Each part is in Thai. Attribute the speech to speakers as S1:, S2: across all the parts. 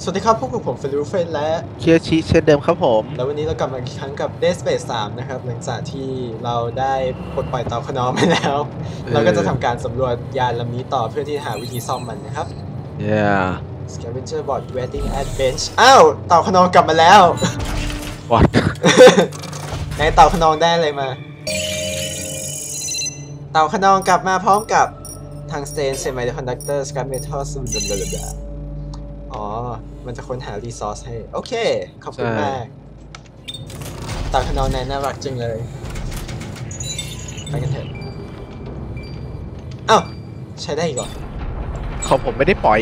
S1: สวัสดีครับพวกบผมเฟลูเฟนและ
S2: เคียวชิเช่นเดิมครับผม
S1: แล้ววันนี้เรากลับมาอีกครั้งกับ Dead Space 3 นะครับ หลังจากที่เราได้ปลดปล่อยเตาขนอมไปแล้ว เราก็จะทำการสำรวจยานลำนี้ต่อเพื่อที่หาวิธีซ่อมมันนะครับ
S2: yeah
S1: Scavenger Bot Waiting at Bench อ้าว เต่าขนองกลับมาแล้ว
S2: what
S1: ไหนเต่าขนองได้อะไรมา เต่าขนองกลับมาพร้อมกับทางสเตนเซมิคอนดักเตอร์สกัมเมทัลซูบลาบลา อ๋อ มันจะค้นหารีซอสให้ โอเค ขอบคุณ
S2: ใช่
S1: มากเต่าขนองนายน่ารักจังเลย ไปกันเถอะเอ้าใช้ได้อีกเหรอ
S2: ของผมไม่ได้ปล่อย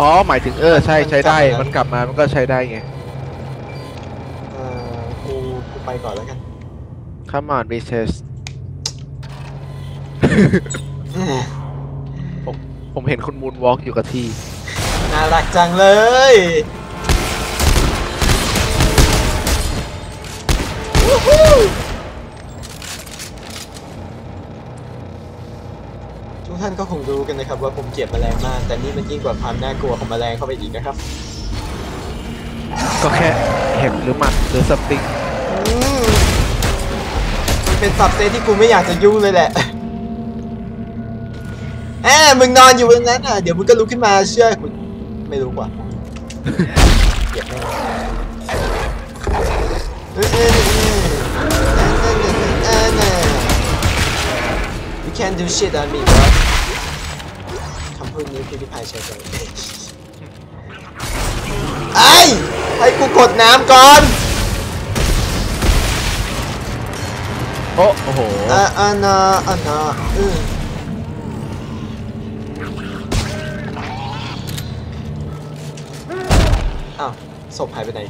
S2: อ๋อ หมายถึงเออ ใช่ใช้ได้ มันกลับมา มันก็ใช้ได้ไง
S1: เอ่อกูกูไปก่อนแล้วกัน
S2: come on bitches ผมผมเห็นคุณมูนวอล์กอยู่กับที่
S1: น่ารักจังเลยวู้ฮู้ทุกท่านก็คงรู้กันนะครับว่าผมเกลียดแมลงมาก แต่นี่มันยิ่งกว่าความน่ากลัวของแมลงเข้าไปอีกนะครับ
S2: ก็แค่เห็บหรือหมัดหรือสปริง
S1: อืมมันเป็นสับเซตที่กูไม่อยากจะยุ่งเลยแหละแอบมึงนอนอยู่ตรงนั้นอะ เดี๋ยวมึงก็ลุกขึ้นมาเชื่อกู ไม่รู้กว่าเกลียดแม่งเออเออเออเออเออเออ You can't do shit on me bro คำพูดนี้พิพิพายใช้กันไอ้ยให้กูกดน้ำก่อน
S2: โอ้โอ้โห
S1: อ่าอานาอานาอออ้ ศพหายไปไหน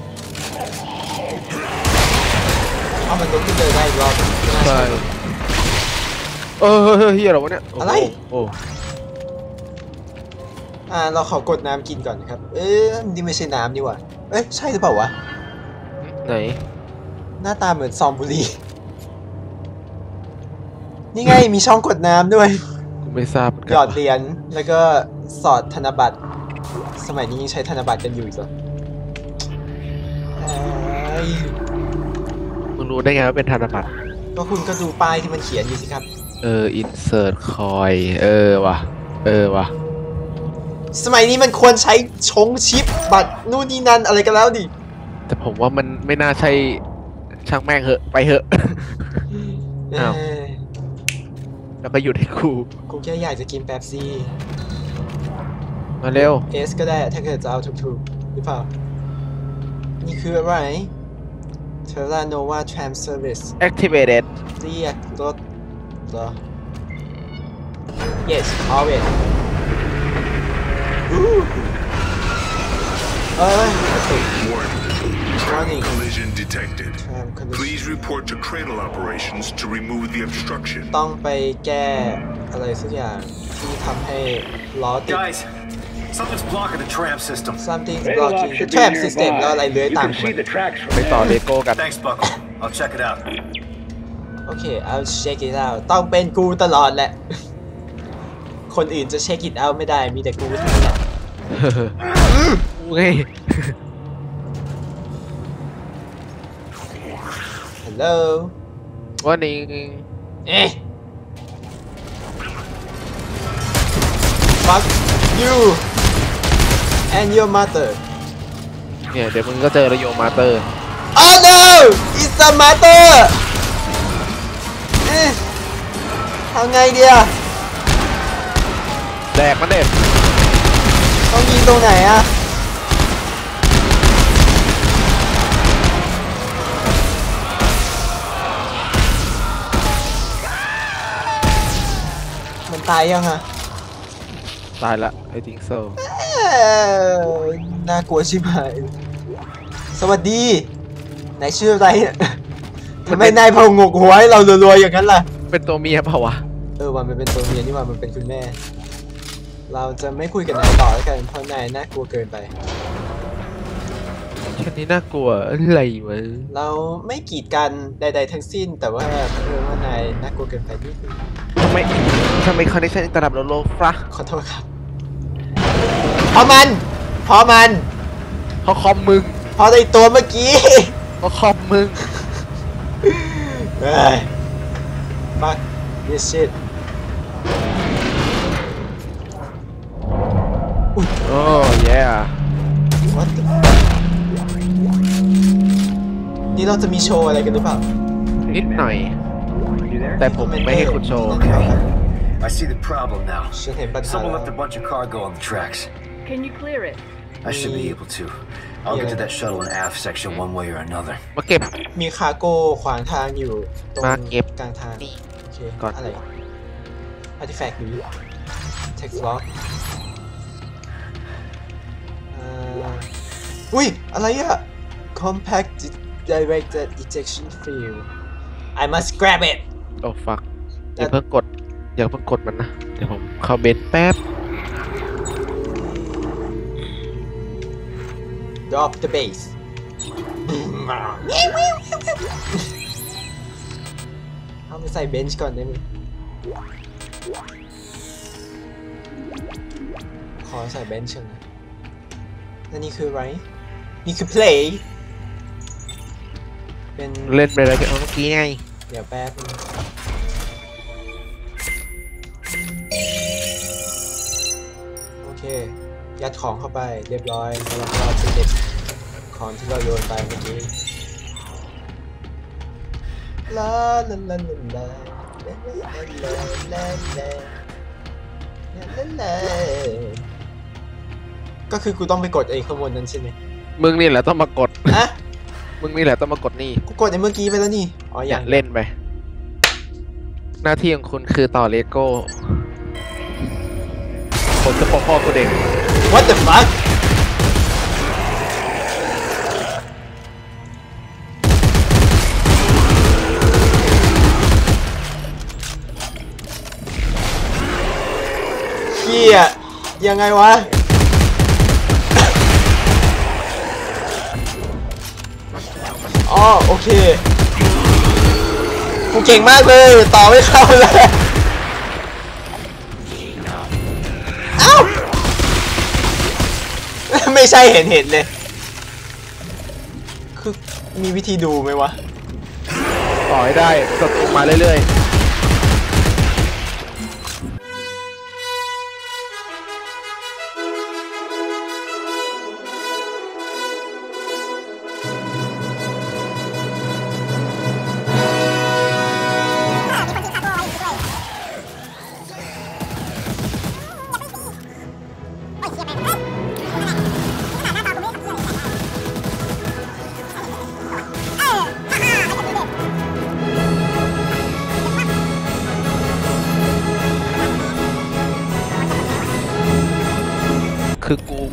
S1: เอามันลุกขึ้นเดินได้อีกรอบน่า
S2: ใช่
S1: ใช่
S2: เออเฮ้ยเฮ้ยเฮียเหรอวะเนี่ยโโห
S1: อะไร
S2: โอ้
S1: อ่าเราขอกดน้ำกินก่อนนะครับ เอ๊ะนี่ไม่ใช่น้ำนี่หว่าเอ๊ะใช่หรือเปล่าวะ
S2: ไหน
S1: หน้าตาเหมือนซองบุหรี นี่ไงมีช่องกดน้ำด้วย
S2: กูไม่ทราบเหมือน
S1: ห
S2: กั
S1: ยอดเหรียญแล้วก็สอดธนบัตร สมัยนี้ยังใช้ธนบัตรกันอยู่อีกเหรอเอ้ย
S2: มึงรู้ได้ไงว่าเป็นธนบัตร
S1: ก็คุณก็ดูป้ายที่มันเขียนอยู่สิครับ
S2: เออ insert coin เออว่ะ เออว่ะ
S1: สมัยนี้มันควรใช้ชงชิปบัตรนู่นนี่นั่นอะไรกันแล้วดิ
S2: แต่ผมว่ามันไม่น่าใช่ช่างแม่งเหอะ ไปเหอะ อ้าว
S1: เอ้ย
S2: แล้วก็หยุดให้กู
S1: กูแค่อยากจะกินแป๊บซี่
S2: มาเร็ว
S1: เอสก็ได้ถ้าเกิดจะเอาถูกๆหรือเปล่า นี่คืออะไรเทอร์โนวาทรามเซอร์วิส
S2: activated
S1: เรียกรถเหรอ yes always อู้เอ้ย
S3: Warning.
S1: Warning.
S3: Collision detected.
S1: Tram collision.
S3: Please report to cradle operations to remove the obstruction.
S1: ต้องไปแก้อะไรสักอย่างที่ทำให้ล้อติด
S4: Guys, something's blocking the tram system.
S1: something
S5: Radioactive
S1: blocking the
S5: should be
S1: trap system แล้วอะไร
S5: nearby.
S1: เลื้อย
S5: You
S1: ตาม
S5: can
S1: มั
S5: see
S1: น
S5: the tracks from
S2: ไปต่อเล
S5: there.
S2: โก้กัน
S4: Thanks, Buckle. I'll check it out.
S1: โอเค I'll check it out ต้องเป็นกูตลอดแหละ คนอื่นจะ check it out ไม่ได้มีแต่กูเท่านั้นแหละ
S2: กูไง
S1: Hello
S2: ว่านี่
S1: เอ๊ะ Fuck you and your mother
S2: เนี่ยเดี๋ยวมึงก็เจอระโยมาเตอร์
S1: Oh no it's a mother เอ๊ะทำไงเดีย
S2: แดกมันเด็ด
S1: ต้องยิงตรงไหนอะมันตายยังอะ
S2: ตายละไอ้ทิงโซ
S1: เอ้ย น่ากลัวชิบหาย สวัสดีนายชื่ออะไรเนี่ยทำไมนายพองกหัวให้เรารัวๆอย่างนั้นล่ะ
S2: เป็นตัวเมียเปล่าวะ
S1: เออว่ามันเป็นตัวเมียนี่ว่ามันเป็นคุณแม่ เราจะไม่คุยกับนายต่อแล้วกันเพราะนายน่ากลัวเกินไป
S2: แค่นี้น่ากลัวอะไรวะ
S1: เราไม่กีดกันใดๆทั้งสิ้น แต่ว่าเออว่านายน่ากลัวเกินไปนิดนึง
S2: ทำไมทำไมคอนเนคชั่นอินเตอร์เน็ตเราโลฟะ
S1: ขอโทษครับ เอามันเพราะมัน
S2: เพราะคอมมึง
S1: เพราะไอตัวเมื่อกี้
S2: เพราะคอมมึง
S1: เฮ้ย fuck this shit
S2: โอ้แย่
S1: what the นี่เราจะมีโชว์อะไรกันหรือเปล่า
S2: นิดหน่อย แต่ผมไม่ให้คุณโชว์
S4: Okay. I see the problem now.
S1: ฉันเห็นปัญหา
S4: Someone
S1: แล้ว
S4: left a bunch of cargo on the tracks.
S5: Can you clear it?
S4: I should be able to. I'll get to that shuttle and aft section one way or another.
S2: มาเก็บ
S1: มีคาร์โก้ขวางทางอยู่ตรง
S2: มาเก็บ
S1: กลางทาง
S2: นี่
S1: โอเค
S2: ก่อน
S1: อะไร artifact หรือ text log เอ่ออุ้ย อะไรอะ compact directed ejection field I must grab it
S2: โอ้ฟักอย่าเพิ่งกดอย่าเพิ่งกดมันนะ เดี๋ยวผมเข้าเบนซ์แป๊บ
S1: drop the base เอาไปใส่เบนช์ก่อนได้ไหมขอใส่เบนช์ก่อนนะแล้วนี่คืออะไรนี่คือ play เป็น
S2: เล่นไปแล้วเมื่อกี้ไง
S1: เดี๋ยวแป๊บนึง ยัดของเข้าไปเรียบร้อยแล้วเราก็จะเก็บของที่เราโยนไปเมื่อกี้ลาลาลาลาลาลาลาลาลาลาลาลาก็คือกูต้องไปกดไอ้ข้างบนนั้นใช่ไหม
S2: มึงนี่แหละต้องมากด
S1: อะ
S2: มึงนี่แหละต้องมากดนี่
S1: กูกดไอ้เมื่อกี้ไปแล้วนี่อ๋อ
S2: อ
S1: อย่า
S2: เล่นไป หน้าที่ของคุณคือต่อเลโก้ผมจะปกป้องคุณเอง
S1: What the fuck เฮียยังไงวะ อ๋อ โอเค กูเก่งมากเลย ต่อไม่เข้าเลย ใช่เห็นเห็นเลย คือมีวิธีดูไหมวะ
S2: ต่อยได้กดลงมาเรื่อยๆ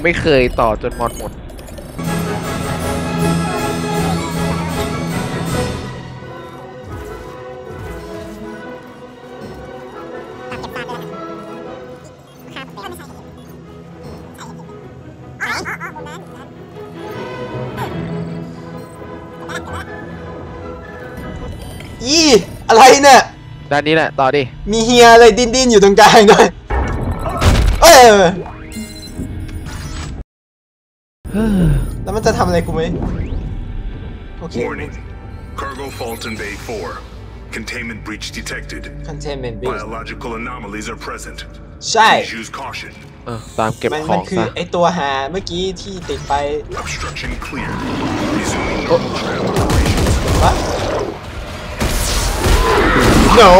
S2: ไม่เคยต่อจนมอนหมด
S1: อีอะไรเนี่ย
S2: ด้านนี้แหละ ต่อดิ
S1: มีเฮียอะไรดิ้นดิ้นๆอยู่ตรงกลางด้วย เออ แล้วมันจะทำอะไรกูไหมโอเค
S3: Warning. Cargo fault in Bay 4. Containment breach detected.
S1: containment breach
S3: Biological anomalies are present.
S1: ใช่
S3: Please use caution.
S2: เออ ตามเก็บ
S1: มัน
S2: ข
S1: มั
S2: อน ง
S1: คือ
S2: ซะ
S1: ไอตัวหาเมื่อกี้ที่ติดไป
S3: Obstruction cleared. Resuming normal tram operations.
S1: วะ No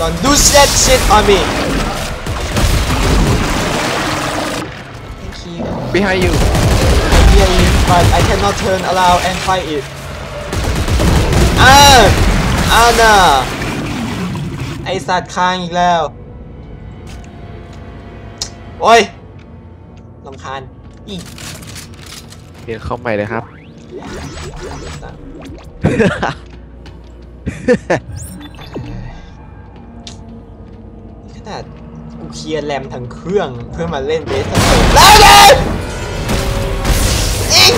S1: Don't do that shit on me
S2: Behind you
S1: I hear you but I cannot turn around and fight it อ่าอ่าน่ะไอสัตว์ค้างอีกแล้ว โอ้ยลำคาญอีก
S2: เปลี่ยนเข้าใหม่เลยครับ
S1: ขนาด กูเคลียร์แรมทั้งเครื่องเพื่อมาเล่นเบสเตอร์แล้วเลยอิง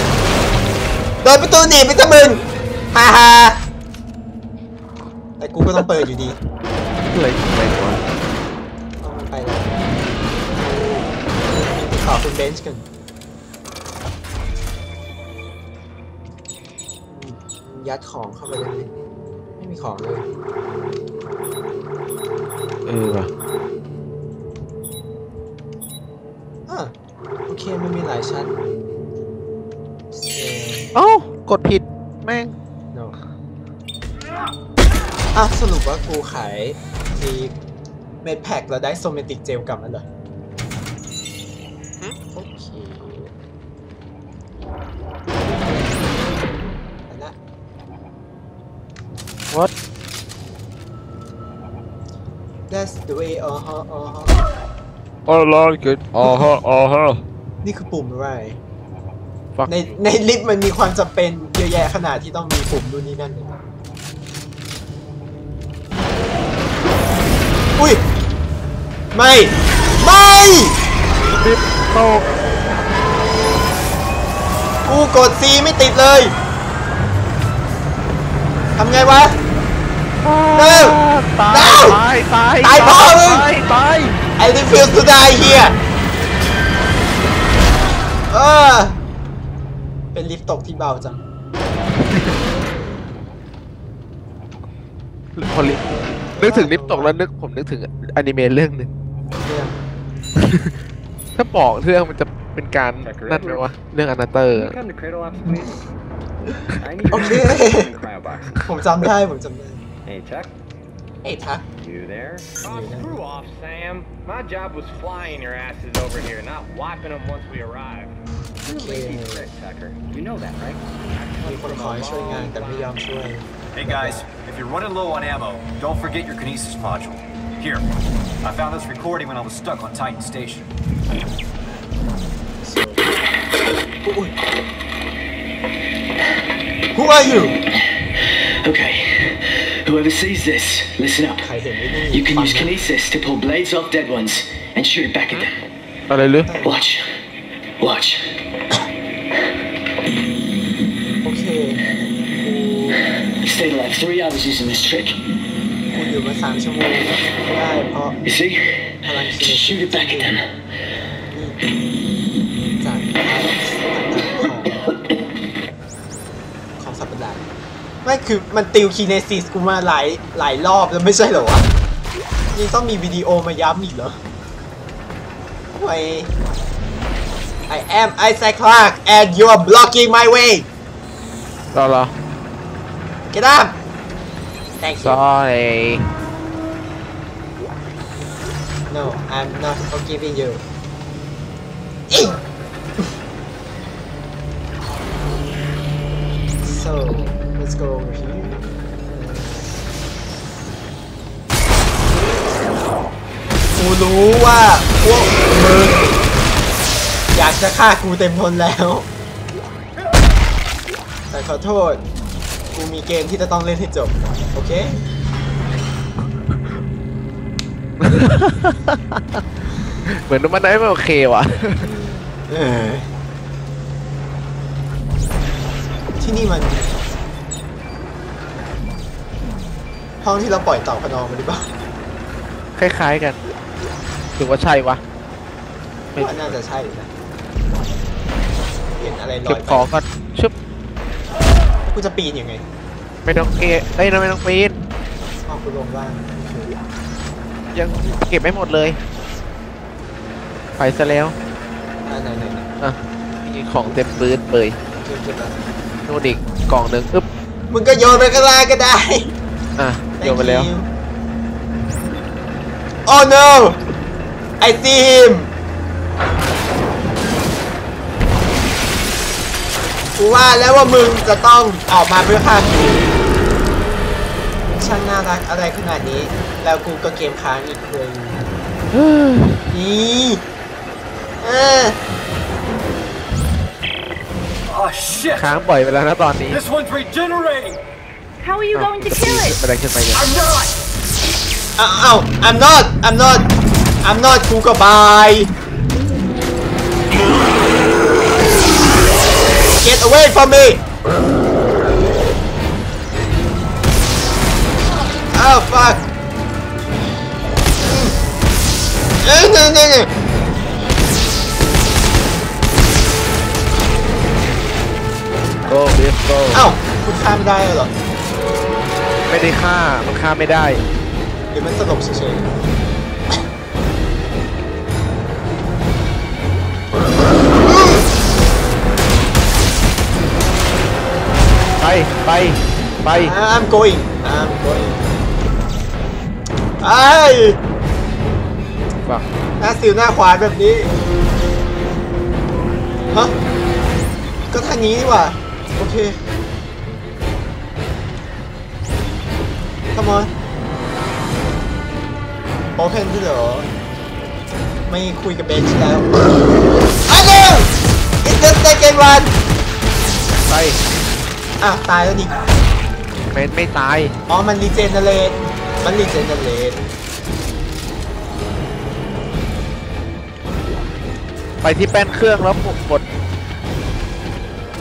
S1: โดนประตูหนีบไปซะมึงฮ่าฮ่าแต่กูก็ต้องเปิดอยู่ดี
S2: เลยทำไมวะ
S1: เอามันไปแล้วขอคุณเบนช์กันยัดของเข้าไปเลยไม่มีของเลย
S2: เออว่ะ
S1: เคมันมีหลายชั้นเซ
S2: เอ้ากดผิด แม่ง
S1: no อะสรุปว่ากูขายมีเม็ดแพ็กแล้วได้โซเมติกเจลกลับมาเหรอโอเคอันนั้น
S2: what
S1: That's the way อ๋อฮะอ๋อฮะ
S2: อ๋อรอเกิดอ๋อฮะอ๋อฮะ
S1: นี่คือปุ่มอะไร
S2: ฟัก
S1: ในในลิฟต์มันมีความจำเป็นเยอะแยะขนาดที่ต้องมีปุ่มนู่นนี่นั่นเลยอุ้ย ไม่ ไม่
S2: ลิฟต์ตก
S1: กูกด C ไม่ติดเลย ทำไงวะ เร็ว
S2: ตาย
S1: เร็ว
S2: ตายตาย
S1: ตายพ่อมึง
S2: ตายตาย
S1: I refuse to die here เออ เป็นลิฟต์ตกที่เบาจัง
S2: พอลิฟต์นึกถึงลิฟต์ตกแล้วนึกผมนึกถึงอนิเมะเรื่องหนึ่ง
S1: เรื่อง
S2: ถ้าบอกเรื่องมันจะเป็นการนั่นไหมวะเรื่องอนาเตอร์
S5: Can you come to Cradle Ops, please? I need
S1: Okay.
S5: in cryobox.
S1: ผมจำได้ ผมจำได้
S5: Hey, Chuck,
S1: Hey, Tuck.
S5: You there?
S6: Oh, screw off, Sam. My job was flying your asses over here, not wiping them once we arrived.
S5: You know that, right?
S4: Hey guys, if you're running low on ammo, don't forget your kinesis module. Here, I found this recording when I was stuck on Titan Station.
S1: Who are you?
S7: Okay. Whoever sees this, listen up. You can use kinesis to pull blades off dead ones and shoot it back at them.
S2: Hallelujah.
S7: Watch. Watch. I stayed like three hours using this trick. You see? Just shoot it back at them.
S1: ไม่คือมันติวคีเนซิสกูมาหลายหลายรอบแล้วไม่ใช่เหรอวะนี่ต้องมีวิดีโอมาย้ำอีกเหรอทำไม I am Isaac Clarke and you are blocking my way
S2: รอรอ
S1: Get up Thank you
S2: sorry
S1: No I'm not forgiving you อิ๊ง So let's go over here กูรู้ว่าพวกมึงอยากจะฆ่ากูเต็มทนแล้ว แต่ขอโทษ กูมีเกมที่จะต้องเล่นให้จบ โอเค
S2: เหมือนมันได้ไม่โอเคว่ะ
S1: เออที่นี่มัน ห้องที่เราปล่อยเต่าพนองมาหรือเปล่า
S2: คล้ายๆกันถือว่าใช่วะไม่
S1: ว่าน่าจะใช่นะเห็นอะไรล
S2: เก็
S1: อบย
S2: ของก่อนชึบ
S1: ไปกูจะปีนยังไง
S2: ไม่ต้องเกะเอ้ยไม่ต้องปีน
S1: อ้าวกูลงล่างโอเค
S2: ยังเก็บไม่หมดเลยไปซะแล้ว
S1: อ่าไหนไหนไหน
S2: อะมีของเต็มปืนเปย
S1: เก็บเก็บแล้ว
S2: นู่นอีกกล่องหนึ่งอึ๊บ
S1: มึงก็โยนไปข้างล่างก็ได้
S2: อะ โยนไปแล้ว
S1: Thank you. Oh no I see him กูว่าแล้วว่ามึงจะต้องออกมาเพื่อฆ่ากูช่างน่ารักอะไรขนาดนี้ แล้วกูก็เกมค้างอีกเลยนี่เออ
S4: Oh shit!
S2: ค้างปล่อยไปแล้วนะตอนนี้
S4: This one's regenerating!
S8: How are you oh, going to kill it?
S2: But
S4: I'm not!
S1: Uh, ow! I'm not! I'm not! I'm not! Kuka, bye! Get away from me! Oh, fuck! Mm. No, no, no,
S2: no! Go,
S1: bitch, go! Ow! กูฆ่าไม่ได้หรอ
S2: ไม่ได้ฆ่ามันฆ่าไม่ได้
S1: หรือมันสลบเฉย
S2: ไปไปไป
S1: ๆ I'm going I'm going ไอ้
S2: ว่ะ
S1: หน้าสิวหน้าขวานแบบนี้ฮะก็ทางนี้นี่หว่า โอเค come on open ที่เหรอไม่คุยกับเบนช์แล้วอันเดียว it's the second one
S2: ไป
S1: อะตายแล้วดิ
S2: ไม่ไม่ตาย
S1: อ๋อ มันรีเจนเนเรตมันรีเจนเนเรต
S2: ไปที่แป้นเครื่องแล้วกด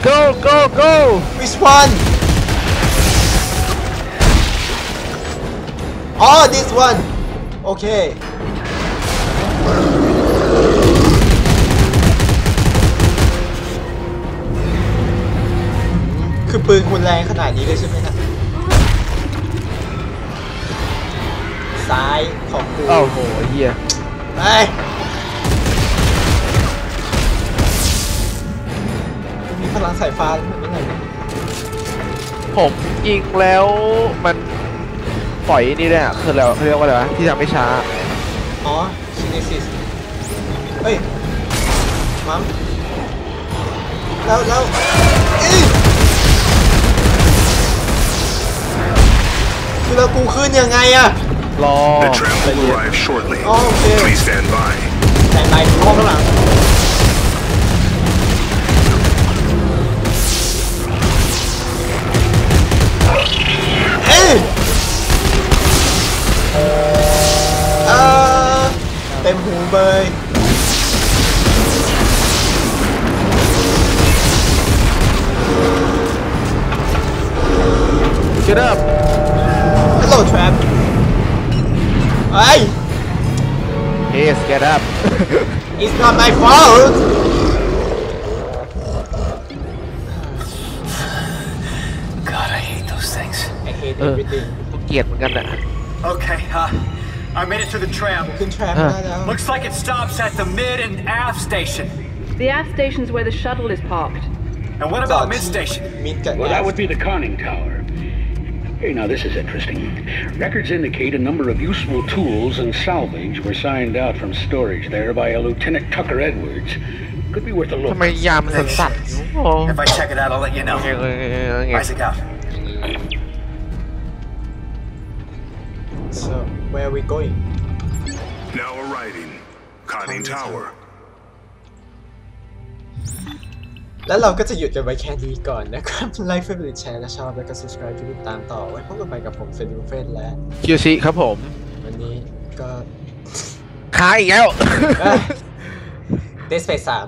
S2: go go go
S1: which one อ๋อ this one โอเคคือปืนคุณแรงขนาดนี้เลยใช่ไหมนะซ้ายของกู
S2: โอ้โหเฮีย
S1: ไปมีพลังสายฟ้าเหมือนกันไหน
S2: ผมยิงแล้วมัน ปล่อยนี่ด้วยอะคือแล้วเขาเรียกว่าอะไรวะที่ทำให้ช้า
S1: อ๋อชิน e ซิสเฮ้ยมัมแล้วแล้วเอ้ยคือแล้วกูขึ้นยังไงอะ
S2: รอ
S3: The tram will arrive shortly.
S1: Oh, okay.
S3: Please stand by.
S1: แต่ไลน์ข้างหลัง หูเบย
S2: get up
S1: Hello Trap เฮ้ย
S2: yes get up
S1: It's not my fault
S4: God, I hate those things.
S1: I hate
S2: เออ
S1: everything
S2: เกลียดเหมือนกันอ่ะ
S4: Okay, uh, I made it to the tram. Looks like it stops at the mid and aft station.
S8: The aft station's where the shuttle is parked.
S4: And what about mid station?
S7: Well, that would be the conning tower. Hey, now this is interesting. Records indicate a number of useful tools and salvage were signed out from storage there by a Lieutenant Tucker Edwards. Could be worth a look.
S4: If I check it out, I'll let you know. Isaac out.
S1: Where are we going
S3: Now arriving. Conning Tower.
S1: แล้วเราก็จะหยุดกันไว้แค่นี้ก่อนนะครับ ไลค์เฟรนด์แชร์และชอบแล้วก็ subscribe ที่ติดตามต่อ ไว้พบกันใหม่กับผมเฟรนด์เฟนและ
S2: คิวซีครับผม
S1: วันนี้ก็
S2: ค้าอีกแล้ว
S1: เดสเฟสสาม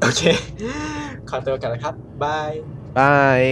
S1: โอเค ขอตัวกันแล้วครับ บาย
S2: บาย